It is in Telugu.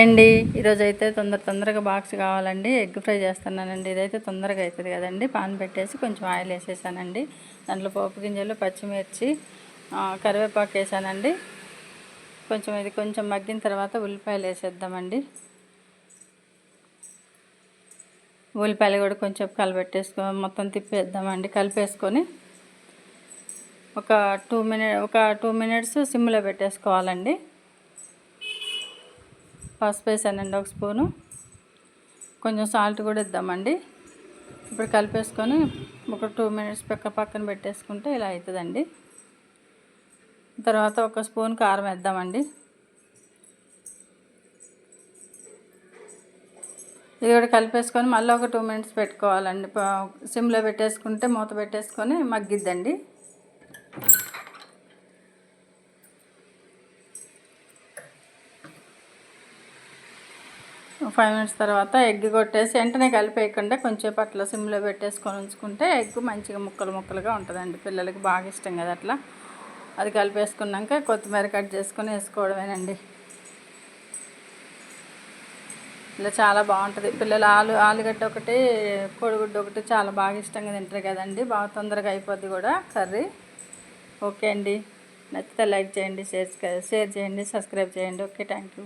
అండి ఈరోజు అయితే తొందర తొందరగా బాక్స్ కావాలండి. ఎగ్ ఫ్రై చేస్తున్నానండి. ఇదైతే తొందరగా అవుతుంది కదండి. పాన్ పెట్టేసి కొంచెం ఆయిల్ వేసేసానండి. దాంట్లో పోపు గింజలు పచ్చిమిర్చి కరివేపాకు వేసానండి. కొంచెం ఇది కొంచెం మగ్గిన తర్వాత ఉల్లిపాయలు వేసేద్దామండి. ఉల్లిపాయలు కూడా కొంచెం కలబెట్టేసుకో మొత్తం తిప్పేద్దామండి. కలిపేసుకొని ఒక టూ మినిట్ ఒక టూ మినిట్స్ సిమ్లో పెట్టేసుకోవాలండి. పసుపు వేసానండి ఒక స్పూను. కొంచెం సాల్ట్ కూడా ఇద్దామండి. ఇప్పుడు కలిపేసుకొని ఒక టూ మినిట్స్ పక్క పక్కన పెట్టేసుకుంటే ఇలా అవుతుందండి. తర్వాత ఒక స్పూన్ కారం వేద్దామండి. ఇది కూడా కలిపేసుకొని మళ్ళీ ఒక టూ మినిట్స్ పెట్టుకోవాలండి. సిమ్లో పెట్టేసుకుంటే మూత పెట్టేసుకొని మగ్గిద్దండి. ఫైవ్ మినిట్స్ తర్వాత ఎగ్ కొట్టేసి వెంటనే కలిపేయకుండా కొంచెం అట్లా సిమ్లో పెట్టేసుకొని ఉంచుకుంటే ఎగ్ మంచిగా ముక్కలు ముక్కలుగా ఉంటుందండి. పిల్లలకి బాగా ఇష్టం కదా అట్లా. అది కలిపేసుకున్నాక కొత్తిమీర కట్ చేసుకొని వేసుకోవడమేనండి. ఇలా చాలా బాగుంటుంది. పిల్లలు ఆలు ఆలుగడ్డ ఒకటి కోడిగుడ్డ ఒకటి చాలా బాగా ఇష్టంగా తింటారు కదండి. బాగా తొందరగా అయిపోద్ది కూడా కర్రీ. ఓకే అండి. నచ్చితే లైక్ చేయండి షేర్ షేర్ చేయండి సబ్స్క్రైబ్ చేయండి. Okay thank you.